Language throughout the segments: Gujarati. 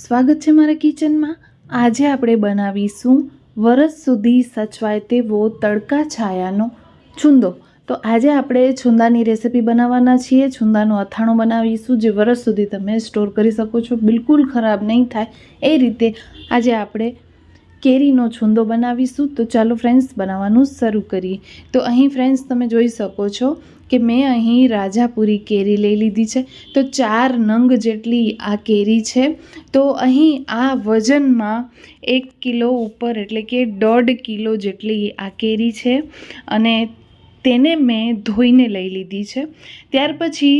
સ્વાગત છે મારા કિચનમાં. આજે આપણે બનાવીશું વરસ સુધી સચવાય તેવો તડકા છાયાનો છુંદો. તો આજે આપણે છુંદાની રેસિપી બનાવવાના છીએ. છુંદાનું અથાણું બનાવીશું જે વરસ સુધી તમે સ્ટોર કરી શકો છો. બિલકુલ ખરાબ નહીં થાય. એ રીતે આજે આપણે કેરીનો છુંદો બનાવીશું. તો ચાલો ફ્રેન્ડ્સ બનાવવાનું શરૂ કરીએ. તો અહીં ફ્રેન્ડ્સ તમે જોઈ શકો છો કે મેં અહીં રાજાપુરી કેરી લઈ લીધી છે. તો ચાર નંગ જેટલી આ કેરી છે. તો અહીં આ વજનમાં એક કિલો ઉપર એટલે કે દોઢ કિલો જેટલી આ કેરી છે અને તેને મેં ધોઈને લઈ લીધી છે. ત્યાર પછી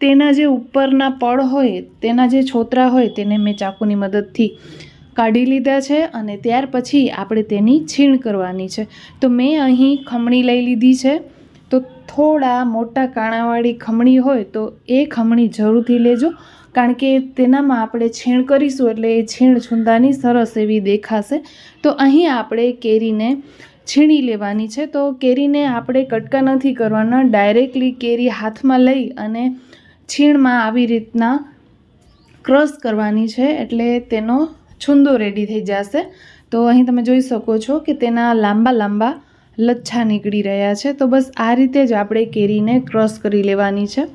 તેના જે ઉપરના પડ હોય, તેના જે છોતરા હોય તેને મેં ચાકુની મદદથી કાઢી લીધા છે અને ત્યાર પછી આપણે તેની છીણ કરવાની છે. તો મેં અહીં ખમણી લઈ લીધી છે. થોડા મોટા કાણાવાળી ખમણી હોય તો એ ખમણી જરૂરથી લેજો. કારણ કે તેનામાં આપણે છીણ કરીશું એટલે એ છીણ છુંદાની સરસ એવી દેખાશે. તો અહીં આપણે કેરીને છીણી લેવાની છે. તો કેરીને આપણે કટકા નથી કરવાના. ડાયરેક્ટલી કેરી હાથમાં લઈ અને છીણમાં આવી રીતના ક્રશ કરવાની છે એટલે તેનો છુંદો રેડી થઈ જશે. તો અહીં તમે જોઈ શકો છો કે તેના લાંબા લાંબા લચ્છા નીકળી રહ્યા છે. તો બસ આ રીતે જ આપણે કેરીને ક્રશ કરી લેવાની છે.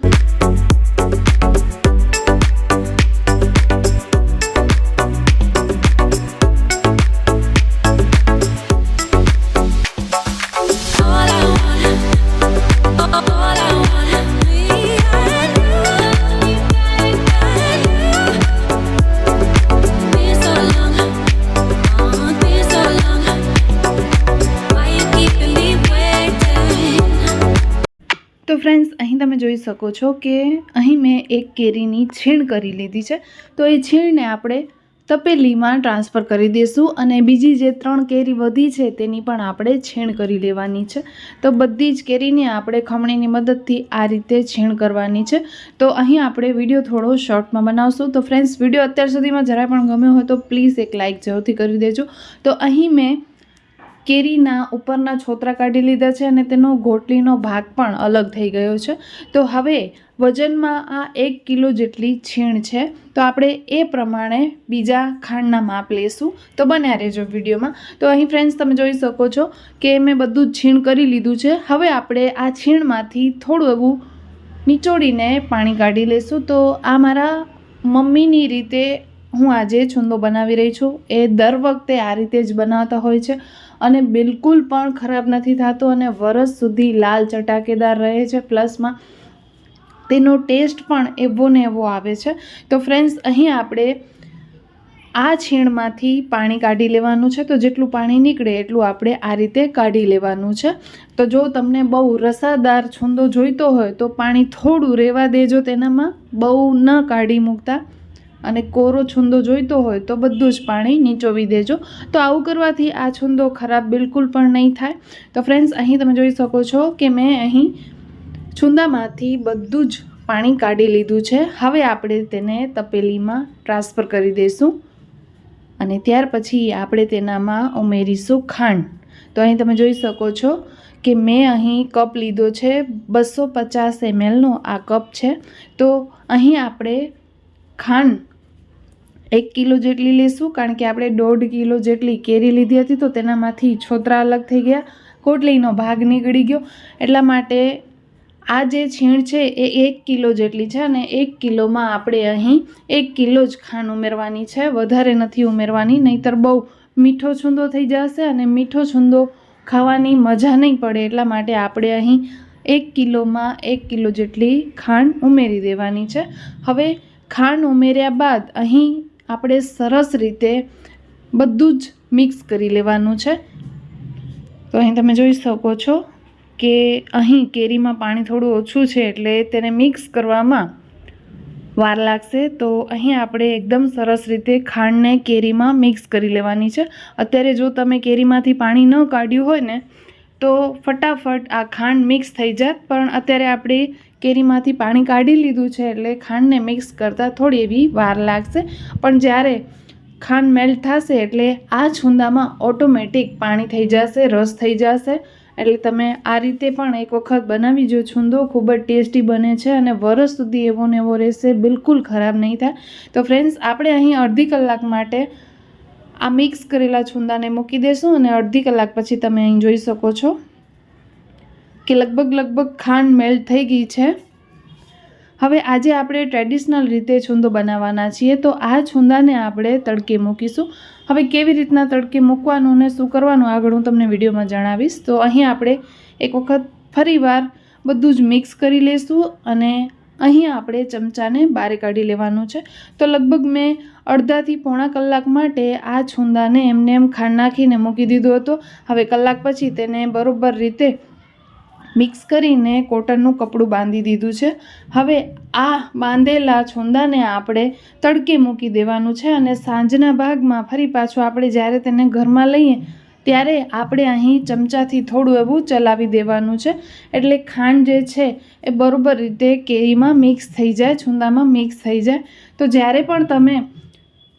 તો ફ્રેન્ડ્સ અહીં તમે જોઈ શકો છો કે અહીં મેં એક કેરીની છીણ કરી લીધી છે. તો એ છીણને આપણે તપેલીમાં ટ્રાન્સફર કરી દઈશું અને બીજી જે ત્રણ કેરી વધી છે તેની પણ આપણે છીણ કરી લેવાની છે. તો બધી જ કેરીને આપણે ખમણીની મદદથી આ રીતે છીણ કરવાની છે. તો અહીં આપણે વીડિયો થોડો શોર્ટમાં બનાવશું. તો ફ્રેન્ડ્સ વીડિયો અત્યાર સુધીમાં જરાય પણ ગમ્યો હોય તો પ્લીઝ એક લાઇક જરૂરથી કરી દેજો. તો અહીં મેં કેરીના ઉપરના છોતરા કાઢી લીધા છે અને તેનો ગોટલીનો ભાગ પણ અલગ થઈ ગયો છે. તો હવે વજનમાં આ એક કિલો જેટલી છીણ છે. તો આપણે એ પ્રમાણે બીજા ખાંડના માપ લેશું. તો બન્યા રહેજો વિડીયોમાં. તો અહીં ફ્રેન્ડ્સ તમે જોઈ શકો છો કે મેં બધું જ છીણ કરી લીધું છે. હવે આપણે આ છીણમાંથી થોડું એવું નીચોડીને પાણી કાઢી લઈશું તો આ મારા મમ્મીની રીતે હું આજે છુંદો બનાવી રહી છું. એ દર વખતે આ રીતે જ બનાવતા હોય છે. અને બિલકુલ પણ ખરાબ નથી થતો અને વરસ સુધી લાલ ચટાકેદાર રહે છે. પ્લસમાં તેનો ટેસ્ટ પણ એવો ને એવો આવે છે. તો ફ્રેન્ડ્સ, અહીં આપણે આ છીણમાંથી પાણી કાઢી લેવાનું છે. તો જેટલું પાણી નીકળે એટલું આપણે આ રીતે કાઢી લેવાનું છે. તો જો તમને બહુ રસાદાર છુંદો જોઈતો હોય તો પાણી થોડું રહેવા દેજો તેનામાં. બહુ ન કાઢી મૂકતા. અને કોરો છુંદો જોઈતો હોય તો બધું જ પાણી નીચોવી દેજો. તો આવું કરવાથી આ છુંદો ખરાબ બિલકુલ પણ નહીં થાય. તો ફ્રેન્ડ્સ અહીં તમે જોઈ શકો છો કે મેં અહીં છુંદામાંથી બધું જ પાણી કાઢી લીધું છે. હવે આપણે તેને તપેલીમાં ટ્રાન્સફર કરી દઈશું અને ત્યાર પછી આપણે તેનામાં ઉમેરીશું ખાંડ. તો અહીં તમે જોઈ શકો છો કે મેં અહીં કપ લીધો છે. બસો પચાસ એમએલનો આ કપ છે. તો અહીં આપણે ખાંડ એક કિલો જેટલી લેશું, કારણ કે આપણે દોઢ કિલો જેટલી કેરી લીધી હતી, તો તેનામાંથી છોતરા અલગ થઈ ગયા. કોટલીનો ભાગ નીકળી ગયો. એટલા માટે આ જે છીણ છે, એ એક કિલો જેટલી છે અને એક કિલોમાં આપણે અહીં એક કિલો જ ખાંડ ઉમેરવાની છે. વધારે નથી ઉમેરવાની, નહીંતર બહુ મીઠો છૂંદો થઈ જશે અને મીઠો છૂંદો ખાવાની મજા નહીં પડે. એટલા માટે આપણે અહીં એક કિલોમાં એક કિલો જેટલી ખાંડ ઉમેરી દેવાની છે. હવે ખાંડ ઉમેર્યા બાદ અહીં આપણે સરસ રીતે બધું જ મિક્સ કરી લેવાનું છે. તો અહીં તમે જોઈ શકો છો કે અહીં કેરીમાં પાણી થોડું ઓછું છે એટલે તેને મિક્સ કરવામાં વાર લાગશે. તો અહીં આપણે એકદમ સરસ રીતે ખાંડને કેરીમાં મિક્સ કરી લેવાની છે. અત્યારે જો તમે કેરીમાંથી પાણી ન કાઢ્યું હોય ને, તો ફટાફટ આ ખાંડ મિક્સ થઈ જાત. પણ અત્યારે આપણે કેરીમાંથી પાણી કાઢી લીધું છે એટલે ખાંડને મિક્સ કરતાં થોડી એવી વાર લાગશે. પણ જ્યારે ખાંડ મેલ્ટ થશે એટલે આ છુંદામાં ઓટોમેટિક પાણી થઈ જશે, રસ થઈ જશે. એટલે તમે આ રીતે પણ એક વખત બનાવી જો. છુંદો ખૂબ જ ટેસ્ટી બને છે અને વરસ સુધી એવો ને એવો રહેશે, બિલકુલ ખરાબ નહીં થાય. તો ફ્રેન્ડ્સ આપણે અહીં અડધી કલાક માટે આ મિક્સ કરેલા છુંદાને મૂકી દેશું અને અડધી કલાક પછી તમે અહીં જોઈ શકો છો. કે લગભગ લગભગ ખાંડ મેલ્ટ થઈ ગઈ છે. હવે આજે આપણે ટ્રેડિશનલ રીતે છુંદો બનાવવાના છીએ, તો આ છુંદાને આપણે તડકે મૂકીશું. હવે કેવી રીતના તડકે મૂકવાનું ને શું કરવાનું આગળ હું તમને વિડીયોમાં જણાવીશ. તો અહીં આપણે એક વખત ફરીવાર બધું જ મિક્સ કરી લઈશું અને અહીં આપણે ચમચાને બહાર કાઢી લેવાનું છે. તો લગભગ મેં અડધાથી પોણા કલાક માટે આ છુંદાને એમને એમ ખાંડ નાખીને મૂકી દીધો હતો. હવે કલાક પછી તેને બરોબર રીતે મિક્સ કરીને કોટનનું કપડું બાંધી દીધું છે. હવે આ બાંધેલા છુંદાને આપણે તડકે મૂકી દેવાનું છે અને સાંજના ભાગમાં ફરી પાછું આપણે જ્યારે તેને ઘરમાં લઈએ ત્યારે આપણે અહીં ચમચાથી થોડું એવું ચલાવી દેવાનું છે. એટલે ખાંડ જે છે એ બરોબર રીતે કેરીમાં મિક્સ થઈ જાય, છુંદામાં મિક્સ થઈ જાય. તો જ્યારે પણ તમે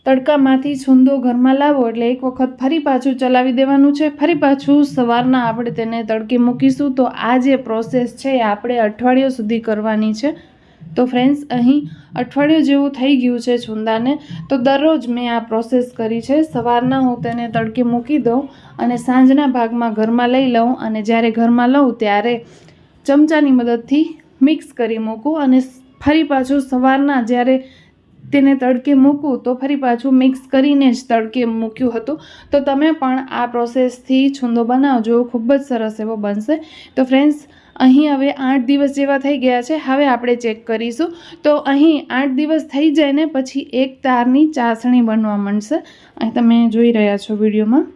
તડકામાંથી છુંદો ઘરમાં લાવો એટલે એક વખત ફરી પાછું ચલાવી દેવાનું છે. ફરી પાછું સવારના આપણે તેને તડકે મૂકીશું. તો આ જે પ્રોસેસ છે એ આપણે અઠવાડિયા સુધી કરવાની છે. તો ફ્રેન્ડ્સ અહીં અઠવાડિયું જેવું થઈ ગયું છે છુંદાને. તો દરરોજ મેં આ પ્રોસેસ કરી છે. સવારના હું તેને તડકે મૂકી દઉં અને સાંજના ભાગમાં ઘરમાં લઈ લઉં અને જ્યારે ઘરમાં લઉં ત્યારે ચમચાની મદદથી મિક્સ કરી મૂકું અને ફરી પાછું સવારના જ્યારે તેને તડકે મૂકું તો ફરી પાછું મિક્સ કરીને જ તડકે મૂક્યું હતું. તો તમે પણ આ પ્રોસેસથી છુંદો બનાવજો, ખૂબ જ સરસ એવો બનશે. તો ફ્રેન્ડ્સ અહીં હવે આઠ દિવસ જેવા થઈ ગયા છે, હવે આપણે ચેક કરીશું. તો અહીં આઠ દિવસ થઈ જાય ને પછી એક તારની ચાસણી બનવા માંડશે. અહીં તમે જોઈ રહ્યા છો વિડીયોમાં.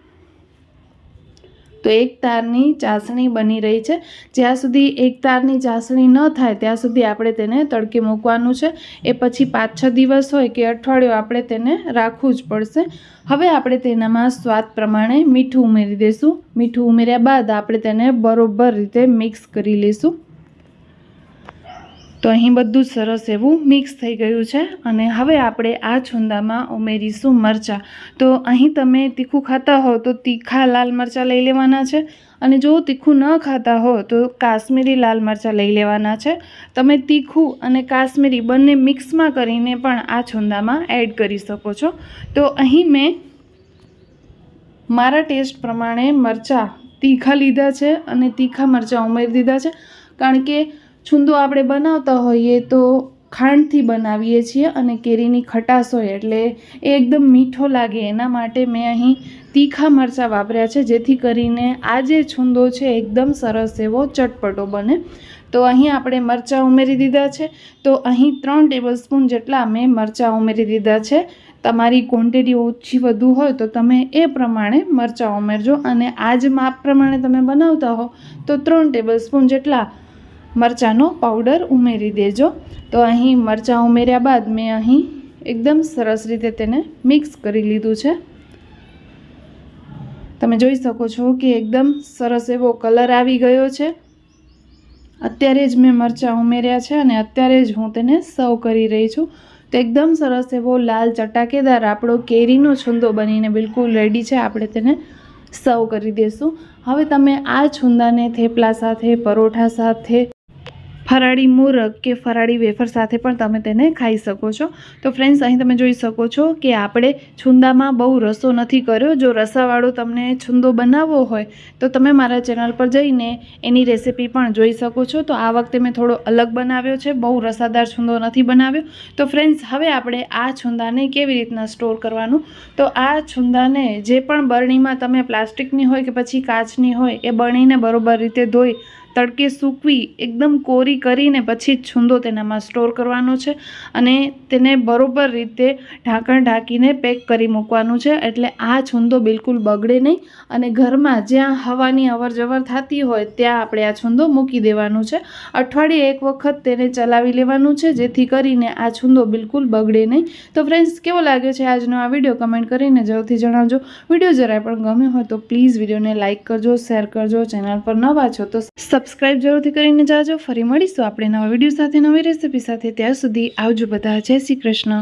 તો એક તારની ચાસણી બની રહી છે. જ્યાં સુધી એક તારની ચાસણી ન થાય, ત્યાં સુધી આપણે તેને તડકે મૂકવાનું છે. એ પછી પાંચ છ દિવસ હોય કે અઠવાડિયું, આપણે તેને રાખવું જ પડશે. હવે આપણે તેનામાં સ્વાદ પ્રમાણે મીઠું ઉમેરી દઈશું મીઠું ઉમેર્યા બાદ આપણે તેને બરોબર રીતે મિક્સ કરી લઈશું તો અહીં બધું સરસ એવું મિક્સ થઈ ગયું છે અને હવે આપણે આ છુંદામાં ઉમેરીશું મરચાં. તો અહીં તમે તીખું ખાતા હો તો તીખા લાલ મરચાં લઈ લેવાના છે અને જો તીખું ન ખાતા હો તો કાશ્મીરી લાલ મરચાં લઈ લેવાના છે. તમે તીખું અને કાશ્મીરી બંને મિક્સમાં કરીને પણ આ છુંદામાં એડ કરી શકો છો. તો અહીં મેં મારા ટેસ્ટ પ્રમાણે મરચાં તીખા લીધા છે અને તીખા મરચાં ઉમેરી દીધા છે. કારણ કે છુંદો આપણે બનાવતા હોઈએ તો ખાંડથી બનાવીએ છીએ અને કેરીની ખટાશ હોય એટલે એ એકદમ મીઠો લાગે. એના માટે મેં અહીં તીખા મરચાં વાપર્યા છે, જેથી કરીને આ જે છુંદો છે એકદમ સરસ એવો ચટપટો બને. તો અહીં આપણે મરચાં ઉમેરી દીધા છે. તો અહીં ત્રણ ટેબલ સ્પૂન જેટલા મેં મરચાં ઉમેરી દીધા છે. તમારી ક્વોન્ટિટી ઓછી વધુ હોય તો તમે એ પ્રમાણે મરચાં ઉમેરજો. અને આ જ માપ પ્રમાણે તમે બનાવતા હો તો ત્રણ ટેબલ સ્પૂન જેટલા મરચાંનો પાવડર ઉમેરી દેજો. તો અહીં મરચાં ઉમેર્યા બાદ મેં અહીં એકદમ સરસ રીતે તેને મિક્સ કરી લીધું છે. તમે જોઈ શકો છો કે એકદમ સરસ એવો કલર આવી ગયો છે. અત્યારે જ મેં મરચાં ઉમેર્યા છે અને અત્યારે જ હું તેને સર્વ કરી રહી છું. તો એકદમ સરસ એવો લાલ ચટાકેદાર આપણો કેરીનો છુંદો બનીને બિલકુલ રેડી છે. આપણે તેને સર્વ કરી દઈશું હવે તમે આ છુંદાને થેપલા સાથે, પરોઠા સાથે ફરાળી મૂરગ કે ફરાળી વેફર સાથે પણ તમે તેને ખાઈ શકો છો. તો ફ્રેન્ડ્સ અહીં તમે જોઈ શકો છો કે આપણે છુંદામાં બહુ રસો નથી કર્યો. જો રસાવાળો તમને છુંદો બનાવવો હોય, તો તમે મારા ચેનલ પર જઈને એની રેસિપી પણ જોઈ શકો છો. તો આ વખતે મેં થોડો અલગ બનાવ્યો છે. બહુ રસાદાર છુંદો નથી બનાવ્યો. તો ફ્રેન્ડ્સ હવે આપણે આ છુંદાને કેવી રીતના સ્ટોર કરવાનું? તો આ છુંદાને જે પણ બરણીમાં તમે પ્લાસ્ટિકની હોય કે પછી કાચની હોય, એ બરણીને બરોબર રીતે ધોઈ તડકે સૂકવી એકદમ કોરી કરીને પછી છૂંદો તેનામાં સ્ટોર કરવાનો છે અને તેને બરોબર રીતે ઢાંકણ ઢાંકીને પેક કરી મૂકવાનું છે. એટલે આ છૂંદો બિલકુલ બગડે નહીં અને ઘરમાં જ્યાં હવાની અવરજવર થતી હોય ત્યાં આપણે આ છૂંદો મૂકી દેવાનું છે. અઠવાડિયે એક વખત તેને ચલાવી લેવાનું છે જેથી કરીને આ છૂંદો બિલકુલ બગડે નહીં. તો ફ્રેન્ડ્સ કેવો લાગ્યો છે આજનો આ વીડિયો કમેન્ટ કરીને જરૂરથી જણાવજો. વીડિયો જરાય પણ ગમ્યો હોય તો પ્લીઝ વિડીયોને લાઇક કરજો શેર કરજો, ચેનલ પર નવા છો તો સબસ્ક્રાઇબ જરૂરથી કરીને જાજો. ફરી મળીશું આપણે નવા વીડિયો સાથે, નવી રેસિપી સાથે. ત્યાં સુધી આવજો બધા. જય શ્રી કૃષ્ણ.